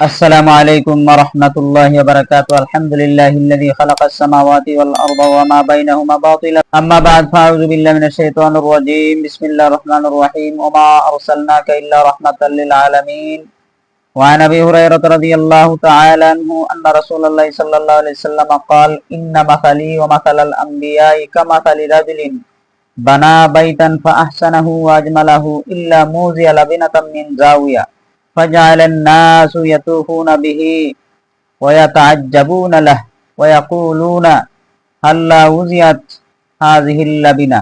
السلام عليكم ورحمة الله وبركاته. الحمد لله الذي خلق السماوات والأرض وما بينهما باطلا. أما بعد فأعوذ بالله من الشيطان الرجيم. بسم الله الرحمن الرحيم. وما أرسلناك إلا رحمة للعالمين. وعن أبي هريرة رضي الله تعالى عنه أن رسول الله صلى الله عليه وسلم قال إن مثلي ومثل الأنبياء كمثل رجل بنى بيتا فأحسنه وأجمله إلا موزي لبنة من زاوية. فجعل الناس يطوفون به ويتعجبون له ويقولون هلا وزيت هذه اللبنة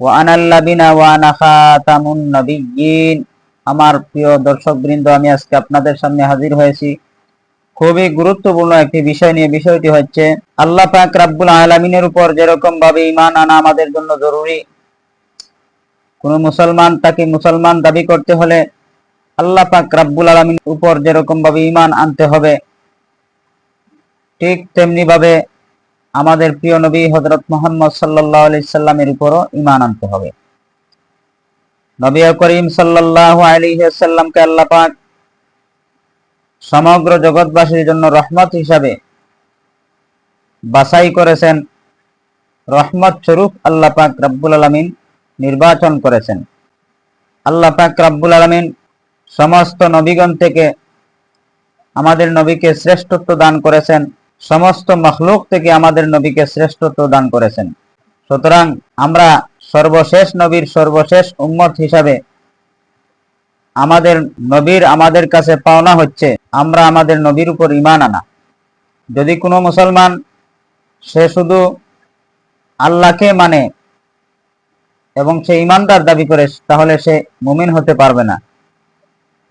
وأنا اللبنة وأنا خاتم النبيين আমার প্রিয় দর্শক বৃন্দ আমি আজকে আপনাদের সামনে হাজির হয়েছি খুবই গুরুত্বপূর্ণ একটি বিষয় নিয়ে বিষয়টি হচ্ছে আল্লাহ পাক রাব্বুল আলামিনের উপর যেরকম ভাবে ঈমান আনা আমাদের জন্য জরুরি কোন মুসলমান তাকে মুসলমান দাবি করতে হলে আল্লাহ পাক রাব্বুল আলামিনের উপর যেরকম ভাবে ঈমান আনতে হবে, ঠিক তেমনি ভাবে আমাদের প্রিয় নবী হযরত মুহাম্মদ সাল্লাল্লাহু আলাইহি সাল্লামের উপরও ঈমান আনতে হবে। নবী করিম সাল্লাল্লাহু আলাইহি সাল্লামকে আল্লাহ পাক সমগ্র জগৎবাসীর জন্য রহমত হিসাবে বাছাই করেছেন। রহমত স্বরূপ আল্লাহ পাক রাব্বুল আলামিন নির্বাচন করেছেন। আল্লাহ পাক রাব্বুল আলামিন সমস্ত নবীগণ থেকে আমাদের নবীকে শ্রেষ্ঠত্ব দান করেছেন। সমস্ত মখলুক থেকে আমাদের নবীকে শ্রেষ্ঠত্ব দান করেছেন। সুতরাং আমরা সর্বশেষ নবীর সর্বশেষ উম্মত হিসাবে আমাদের নবীর আমাদের কাছে পাওনা হচ্ছে, আমরা আমাদের নবীর উপর ইমান আনা। যদি কোনো মুসলমান, সে শুধু আল্লাহকে মানে এবং সে ইমানদার দাবি করে, তাহলে সে মুমিন হতে পারবে না।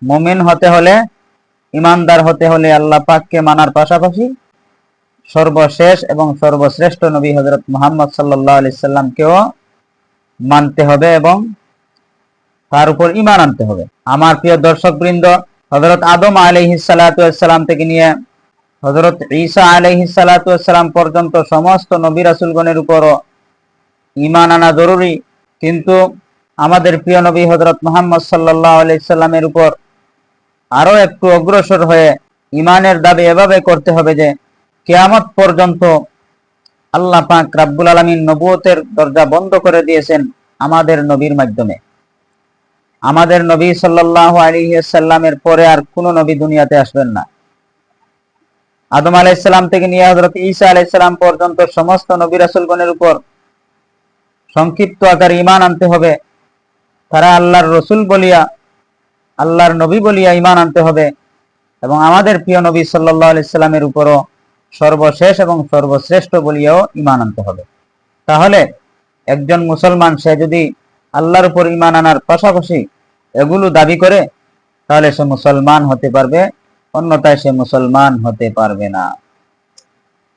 মুমিন হতে হলে, ইমানদার হতে হলে আল্লাহ পাককে মানার পাশাপাশি সর্বশেষ এবং সর্বশ্রেষ্ঠ নবী হজরত মোহাম্মদ সাল্লাহ আলি সাল্লামকেও মানতে হবে এবং তার উপর ইমান আনতে হবে। আমার প্রিয় দর্শক বৃন্দ হজরত আদম আলহিসাল্লাম থেকে নিয়ে হজরত ঈসা আলহিসাল্লাম পর্যন্ত সমস্ত নবী রাসুলগণের উপরও ইমান আনা জরুরি। কিন্তু আমাদের প্রিয় নবী হজরত মোহাম্মদ সাল্লাহ আলাইসাল্লামের উপর আরও একটু অগ্রসর হয়ে ইমানের দাবি এভাবে করতে হবে যে, কেয়ামত পর্যন্ত আল্লাহ পাক রাব্বুল আলমিন নবুয়তের দরজা বন্ধ করে দিয়েছেন আমাদের নবীর মাধ্যমে। আমাদের নবী সাল্লাহ আলিহাল্লামের পরে আর কোন নবী দুনিয়াতে আসবেন না। আদম আলাইসাল্লাম থেকে নিয়ে হজরত ঈসা আলাইসাল্লাম পর্যন্ত সমস্ত নবী রাসুলগণের উপর সংক্ষিপ্ত আকার ইমান আনতে হবে। তারা আল্লাহর রসুল বলিয়া আল্লাহর নবী বলিয়া ইমান আনতে হবে। এবং আমাদের প্রিয় নবী সাল্লাহ উপরও সর্বশেষ এবং সর্বশ্রেষ্ঠ বলিয়াও ইমান আনতে হবে। তাহলে একজন মুসলমান, সে যদি আল্লাহর উপর ইমান আনার পাশাপাশি এগুলো দাবি করে, তাহলে সে মুসলমান হতে পারবে, অন্যথায় সে মুসলমান হতে পারবে না।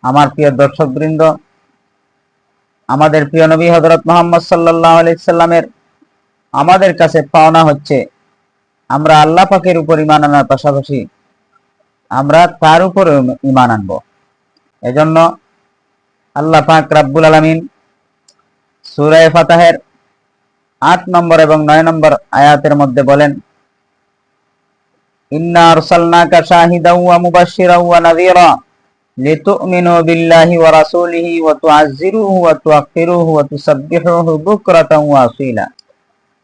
আমার প্রিয় দর্শক বৃন্দ আমাদের প্রিয় নবী হজরত মোহাম্মদ সাল্লাহ আলাইসাল্লামের আমাদের কাছে পাওনা হচ্ছে আমরা আল্লাহ পাকের উপর ইমান আনার পাশাপাশি আমরা তার উপর ইমান আনব। এজন্য আল্লাহ পাক রাব্বুল আলমিন সুরায় ফাতাহের আট নম্বর এবং নয় নম্বর আয়াতের মধ্যে বলেন, ইন্না আরসালনাকা শাহিদাও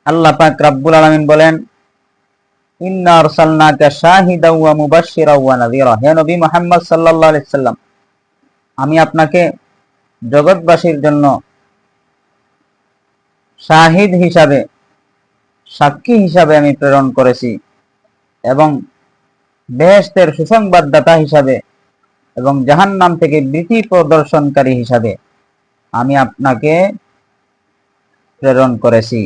আল্লাহ পাক রাব্বুল আলামিন বলেন ইন্না আরসালনাকা ওয়া মুবাশশিরাও ওয়া নাযীরা হে নবী মুহাম্মদ সাল্লাল্লাহু আলাইহি সাল্লাম আমি আপনাকে জগৎবাসীর জন্য শাহিদ হিসাবে, সাক্ষী হিসাবে আমি প্রেরণ করেছি এবং বেহেস্তের সুসংবাদদাতা হিসাবে এবং জাহান নাম থেকে বৃতি প্রদর্শনকারী হিসাবে আমি আপনাকে প্রেরণ করেছি।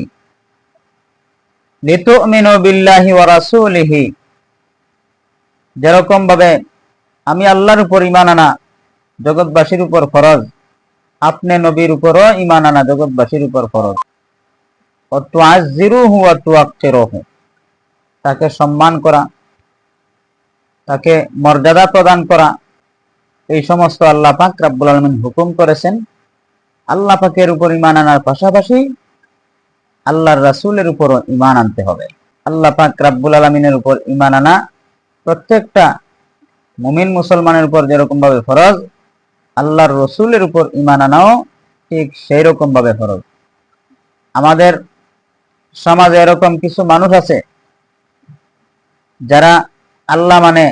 যেরকম ভাবে আমি আল্লাহর উপর ইমান আনা, জগৎবাসীর উপর ফরজ, আপনি নবীর উপরও ইমান আনা, জগৎবাসীর উপর ফরজ। তাকে সম্মান করা, তাকে মর্যাদা প্রদান করা, এই সমস্ত আল্লাহ পাক রাব্বুল আলমিন হুকুম করেছেন। আল্লাহ পাকের উপর ইমান আনার পাশাপাশি আল্লাহর রাসুলের উপরও ইমান আনতে হবে। আল্লাহ পাক রাব্বুল আলমিনের উপর ইমান আনা প্রত্যেকটা মুমিন মুসলমানের উপর যেরকম ভাবে ফরজ, আল্লাহর রসুলের উপর ইমান আনাও ঠিক সেই রকম ভাবে ফরজ। আমাদের সমাজে এরকম কিছু মানুষ আছে, যারা আল্লাহ মানে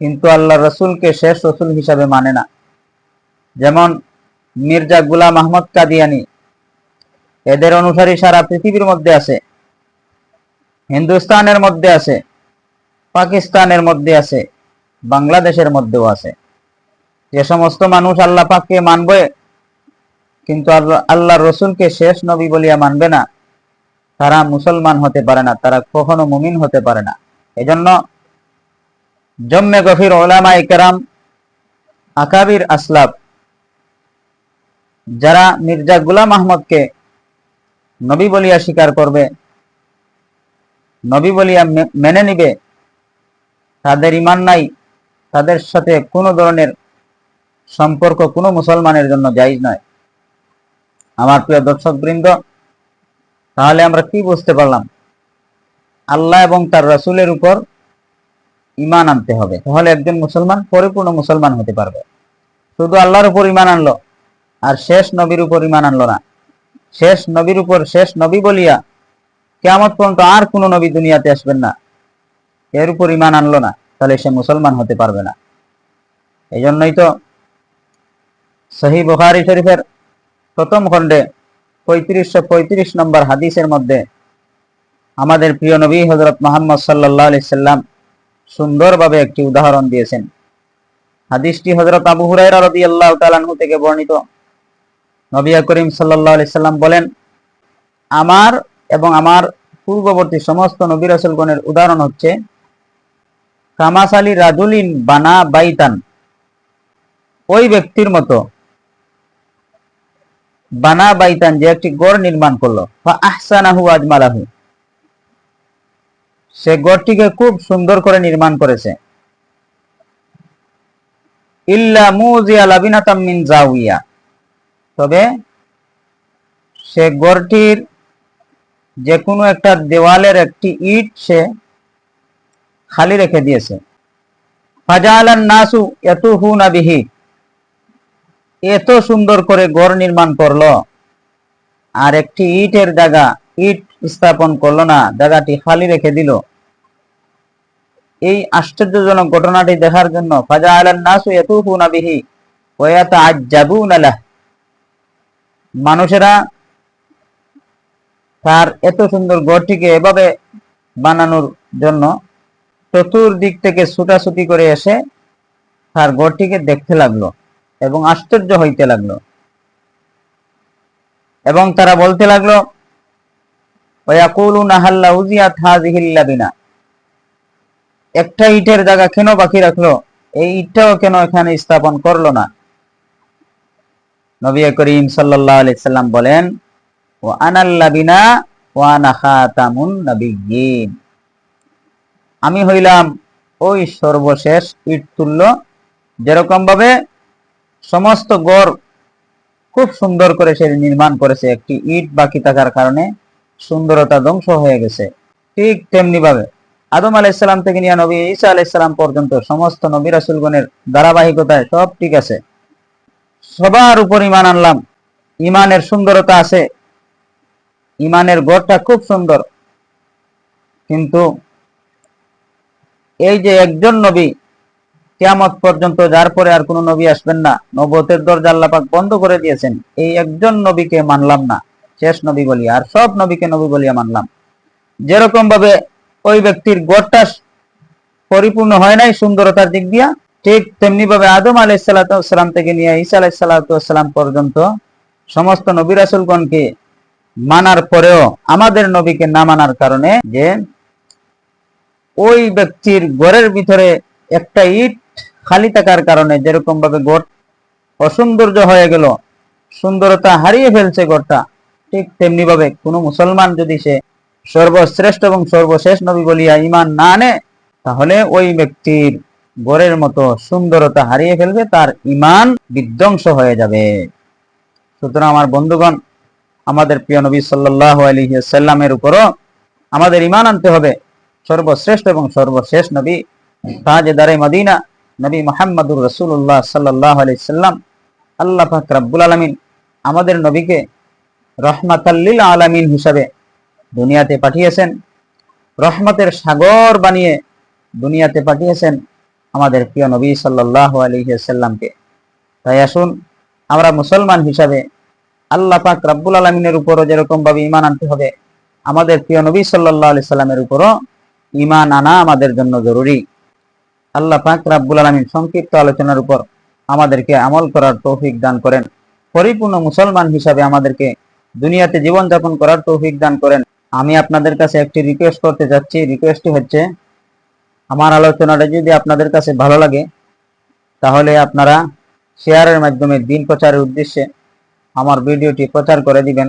কিন্তু আল্লাহ রসুলকে শেষ রসুল হিসাবে মানে না। যেমন মির্জা গুলাম আহমদ কাদিয়ানি এদের অনুসারী সারা পৃথিবীর মধ্যে আছে। হিন্দুস্তানের মধ্যে আছে, পাকিস্তানের মধ্যে আছে, বাংলাদেশের মধ্যেও আছে। যে সমস্ত মানুষ আল্লাহ পাককে মানবে, কিন্তু আল্লাহ রসুলকে শেষ নবী বলিয়া মানবে না। তারা মুসলমান হতে পারে না, তারা কখনো মুমিন হতে পারে না। এজন্য জম্মে গফির ওলামা ইকরাম আকাবির আসলাব যারা মির্জা গুলাম আহমদকে নবী বলিয়া স্বীকার করবে। নবী বলিয়া মেনে নিবে। তাদের ইমান নাই। তাদের সাথে কোনো ধরনের সম্পর্ক কোনো মুসলমানের জন্য জায়জ নয়। আমার প্রিয় দর্শক বৃন্দ তাহলে আমরা কি বুঝতে পারলাম? আল্লাহ এবং তার রাসূলের উপর ইমান আনতে হবে। তাহলে একজন মুসলমান পরিপূর্ণ মুসলমান হতে পারবে। শুধু আল্লাহর উপর ইমান আনলো, আর শেষ নবীর উপর ইমান আনলো না। শেষ নবীর উপর শেষ নবী বলিয়া কেমন পর্যন্ত আর কোন নবী দুনিয়াতে আসবেন না। এর উপর ইমান আনলো না, তাহলে সে মুসলমান হতে পারবে না। এই জন্যই তো সহি বুখারি শরীফের প্রথম খণ্ডে পঁয়ত্রিশশো পঁয়ত্রিশ নম্বর হাদিসের মধ্যে আমাদের প্রিয় নবী হজরত মোহাম্মদ সাল্লাহ আলি সাল্লাম সুন্দরভাবে একটি উদাহরণ দিয়েছেন। হাদিসটি হজরত আবু হুরাইরা রাদিয়াল্লাহু তাআলা আনহু থেকে বর্ণিত। নবী করিম সাল্লাল্লাহু সাল্লাম বলেন, আমার এবং আমার পূর্ববর্তী সমস্ত নবী রাসূলগণের উদাহরণ হচ্ছে, কামাসালি রাজুলিন বানা বাইতান। ওই ব্যক্তির মতো বানা বাইতান যে একটি গড় নির্মাণ করল। আহসানাহু আজমালাহু। সে গড়টিকে খুব সুন্দর করে নির্মাণ করেছে। ইল্লা মুজিয়া লাবিনাতাম মিন জাউইয়া। তবে সে গড়টির যে কোনো একটা দেওয়ালের একটি ইট সে খালি রেখে দিয়েছে। ফাজালান নাসু ইয়াতুহুনা বিহি। এত সুন্দর করে গড় নির্মাণ করল আর একটি ইটের জায়গা ইট স্থাপন করল না জায়গাটি খালি রেখে দিল। এই আশ্চর্যজনক ঘটনাটি দেখার জন্য ফাজা আলান নাসু ইয়াতুফুনা বিহি ওয়া ইয়াতাআজ্জাবুনা লাহ। মানুষেরা তার এত সুন্দর ঘরটিকে এভাবে বানানোর জন্য চতুর্দিক থেকে ছুটাছুটি করে এসে তার ঘরটিকে দেখতে লাগল এবং আশ্চর্য হইতে লাগল। এবং তারা বলতে লাগল একটা ইটের জায়গা কেন বাকি রাখল? এই ইটটাও কেন এখানে স্থাপন করল না? নবী করিম সাল্লাল্লাহু আলাইহি সাল্লাম বলেন, ও আনাল্লাবিনা ও আনা খাতামুন নবিয়্যিন। আমি হইলাম ওই সর্বশেষ ইট তুল্য, যেরকম ভাবে সমস্ত গড় খুব সুন্দর করে সে নির্মাণ করেছে, একটি ইট বাকি থাকার কারণে সুন্দরতা ধ্বংস হয়ে গেছে। ঠিক তেমনি ভাবে আদম আলাইসাল্লাম থেকে নিয়ে নবী ঈসা আলাইসাল্লাম পর্যন্ত সমস্ত নবী রাসুলগণের ধারাবাহিকতায় সব ঠিক আছে। সবার উপর ইমান আনলাম। ইমানের সুন্দরতা আছে। ইমানের গড়টা খুব সুন্দর। কিন্তু এই যে একজন নবী, কিয়ামত পর্যন্ত যার পরে আর কোনো নবী আসবেন না নবতের দরজা আল্লাহ পাক বন্ধ করে দিয়েছেন। এই একজন নবীকে মানলাম না, শেষ নবী বলিয়া আর সব নবীকে নবী বলিয়া মানলাম। যেরকম ভাবে ওই ব্যক্তির গড়টা পরিপূর্ণ হয় নাই সুন্দরতার দিক দিয়া ঠিক তেমনি ভাবে আদম আলাই সালাতাম থেকে নিয়ে ঈসা আলাই সালাতাম পর্যন্ত সমস্ত নবী রাসুলগণকে মানার পরেও আমাদের নবীকে না মানার কারণে যে ওই ব্যক্তির গড়ের ভিতরে একটা ইট খালি থাকার কারণে যেরকম ভাবে গড় অসৌন্দর্য হয়ে গেল, সুন্দরতা হারিয়ে ফেলছে গড়টা ঠিক তেমনি ভাবে কোনো মুসলমান যদি সে সর্বশ্রেষ্ঠ এবং সর্বশেষ নবী বলিয়া ইমান না আনে, তাহলে ওই ব্যক্তির গড়ের মতো সুন্দরতা হারিয়ে ফেলবে, তার ইমান বিধ্বংস হয়ে যাবে। সুতরাং আমার বন্ধুগণ, আমাদের প্রিয় নবী সাল্লাহ আলহিসাল্লামের উপরও আমাদের ইমান আনতে হবে। সর্বশ্রেষ্ঠ এবং সর্বশেষ নবী তাজেদারে মদিনা, নবী মোহাম্মদুর রসুল্লাহ সাল্লাহ আলি সাল্লাম আল্লাহ পাক রাব্বুল আলমিন আমাদের নবীকে রহমাতাল্লিল আলামিন হিসাবে দুনিয়াতে পাঠিয়েছেন, রহমতের সাগর বানিয়ে দুনিয়াতে পাঠিয়েছেন। আমাদের প্রিয় নবী সাল্লাহ আলহিসাল্লামকে তাই আসুন, আমরা মুসলমান হিসাবে আল্লাহ পাক রাব্বুল আলমিনের উপরও যেরকম ভাবে ইমান আনতে হবে, আমাদের প্রিয় নবী সাল্লাহ আলি সাল্লামের উপরও ইমান আনা আমাদের জন্য জরুরি। আল্লাহ পাক রাব্বুল আলমিন সংক্ষিপ্ত আলোচনার উপর আমাদেরকে আমল করার তৌফিক দান করেন। পরিপূর্ণ মুসলমান হিসাবে আমাদেরকে দুনিয়াতে জীবনযাপন করার তৌফিক দান করেন। আমি আপনাদের কাছে একটি রিকোয়েস্ট করতে যাচ্ছি। রিকোয়েস্টটি হচ্ছে আমার আলোচনাটা যদি আপনাদের কাছে ভালো লাগে, তাহলে আপনারা শেয়ারের মাধ্যমে দিন প্রচারের উদ্দেশ্যে আমার ভিডিওটি প্রচার করে দিবেন।